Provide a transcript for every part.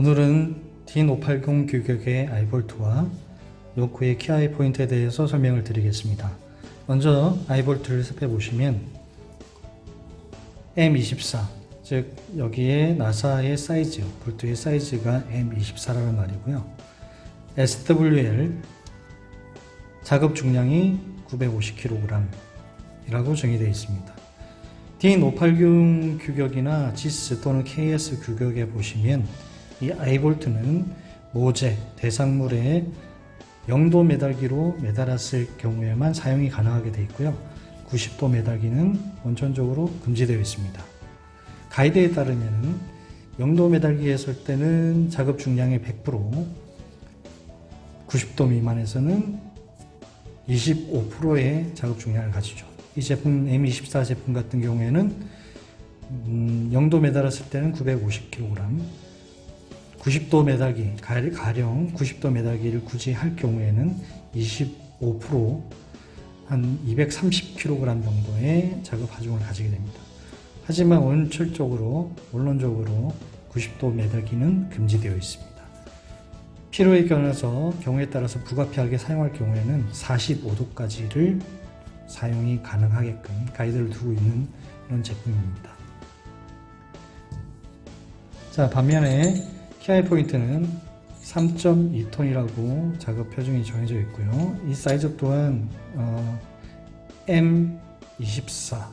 오늘은 D580 규격의 아이볼트와 요코의 키아이 포인트에 대해서 설명을 드리겠습니다. 먼저 아이볼트를 살펴보시면 M24, 즉 여기에 나사의 사이즈, 볼트의 사이즈가 M24라는 말이고요. SWL 작업 중량이 950kg이라고 정의되어 있습니다. D580 규격이나 GIS 또는 KS 규격에 보시면 이 아이볼트는 모재, 대상물에 영도 매달기로 매달았을 경우에만 사용이 가능하게 되어 있고요. 90도 매달기는 원천적으로 금지되어 있습니다. 가이드에 따르면 영도 매달기 했을 때는 작업 중량의 100%, 90도 미만에서는 25%의 작업 중량을 가지죠. 이 제품 M24 제품 같은 경우에는 음, 0도 매달았을 때는 950kg, 90도 매달기, 가령 90도 매달기를 굳이 할 경우에는 25%, 한 230kg 정도의 작업 하중을 가지게 됩니다. 하지만 원철적으로, 원론적으로 90도 매달기는 금지되어 있습니다. 필요에 따라서 경우에 따라서 불가피하게 사용할 경우에는 45도까지를 사용이 가능하게끔 가이드를 두고 있는 이런 제품입니다. 자 반면에 키아이 포인트는 3.2톤이라고 작업 표준이 정해져 있고요. 이 사이즈 또한 어, M24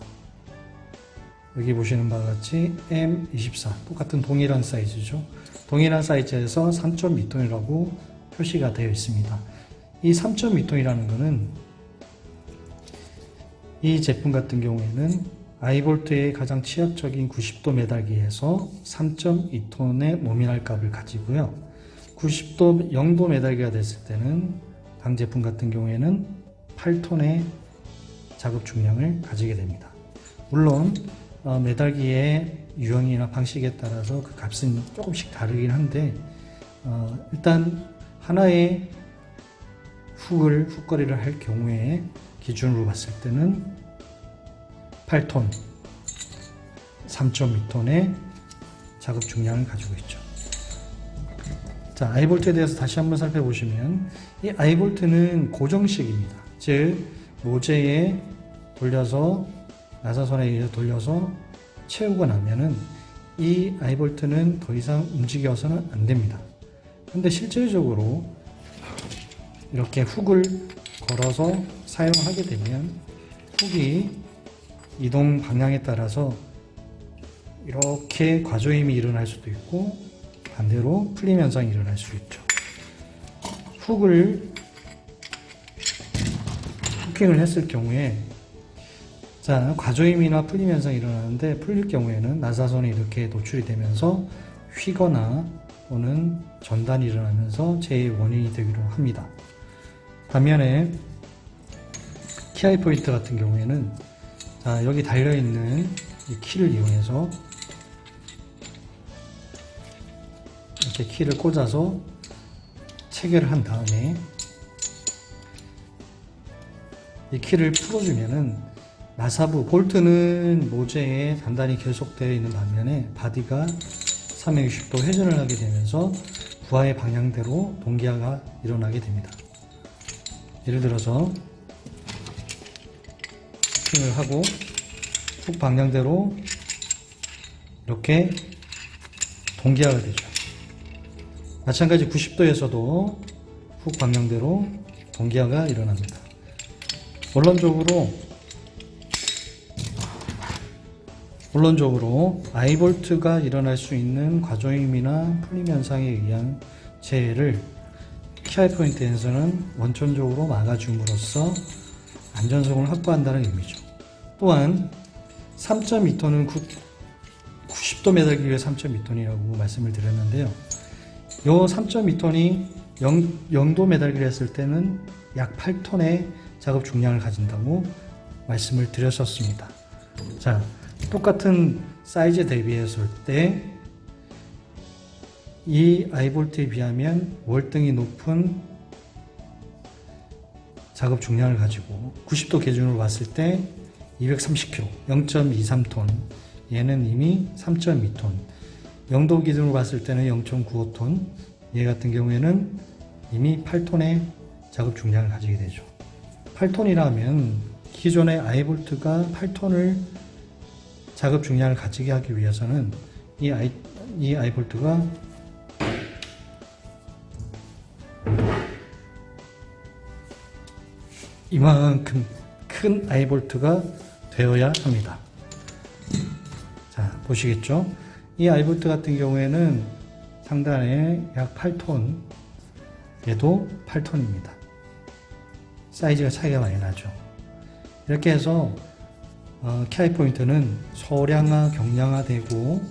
여기 보시는 바와 같이 M24 똑같은 동일한 사이즈죠. 동일한 사이즈에서 3.2톤이라고 표시가 되어 있습니다. 이 3.2톤이라는 것은 이 제품 같은 경우에는 아이볼트의 가장 취약적인 90도 매달기에서 3.2톤의 노미널 값을 가지고요. 90도 0도 매달기가 됐을 때는 당 제품 같은 경우에는 8톤의 작업 중량을 가지게 됩니다. 물론 어, 매달기의 유형이나 방식에 따라서 그 값은 조금씩 다르긴 한데 어, 일단 하나의 훅을 훅거리를 할 경우에 기준으로 봤을 때는 8톤, 3.2톤의 작업 중량을 가지고 있죠. 자, 아이볼트에 대해서 다시 한번 살펴보시면 이 아이볼트는 고정식입니다. 즉 모재에 돌려서 나사선에 의해 돌려서 채우고 나면은 이 아이볼트는 더 이상 움직여서는 안 됩니다. 근데 실질적으로 이렇게 훅을 걸어서 사용하게 되면 훅이 이동 방향에 따라서 이렇게 과조임이 일어날 수도 있고 반대로 풀림 현상이 일어날 수 있죠. 훅을 후킹을 했을 경우에 자 과조임이나 풀림 현상이 일어나는데 풀릴 경우에는 나사선이 이렇게 노출이 되면서 휘거나 또는 전단이 일어나면서 재해 원인이 되기도 합니다. 반면에 키아이 포인트 같은 경우에는 자, 여기 달려있는 이 키를 이용해서 이렇게 키를 꽂아서 체결을 한 다음에 이 키를 풀어주면은 나사부 볼트는 모재에 단단히 결속되어 있는 반면에 바디가 360도 회전을 하게 되면서 부하의 방향대로 동기화가 일어나게 됩니다. 예를 들어서 스팅을 하고 훅 방향대로 이렇게 동기화가 되죠. 마찬가지 90도에서도 훅 방향대로 동기화가 일어납니다. 원론적으로 원론적으로 아이볼트가 일어날 수 있는 과조임이나 풀림 현상에 의한 재해를 키아이 포인트에서는 원천적으로 막아줌으로써 안전성을 확보한다는 의미죠. 또한 3.2톤은 90도 매달기 위해 3.2톤이라고 말씀을 드렸는데요. 요 3.2톤이 0, 도 매달기를 했을 때는 약 8톤의 작업 중량을 가진다고 말씀을 드렸었습니다. 자, 똑같은 사이즈 대비했을 때 이 아이볼트에 비하면 월등히 높은 작업 중량을 가지고 90도 기준으로 봤을 때 230kg, 0.23톤, 얘는 이미 3.2톤. 영도 기준으로 봤을 때는 0.95톤, 얘 같은 경우에는 이미 8톤의 작업 중량을 가지게 되죠. 8톤이라면 기존의 아이볼트가 8톤을 작업 중량을 가지게 하기 위해서는 이 아이, 이 아이볼트가 이만큼 큰 아이볼트가 되어야 합니다. 자, 보시겠죠? 이 아이볼트 같은 경우에는 상단에 약 8톤, 얘도 8톤입니다. 사이즈가 차이가 많이 나죠. 이렇게 해서 어, KI 포인트는 소량화, 경량화되고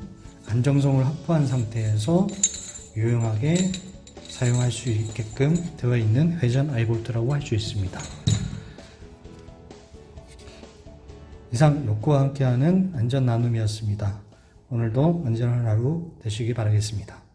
안정성을 확보한 상태에서 유용하게 사용할 수 있게끔 되어 있는 회전 아이볼트라고 할 수 있습니다. 이상 욕구와 함께하는 안전 나눔이었습니다. 오늘도 안전한 하루 되시기 바라겠습니다.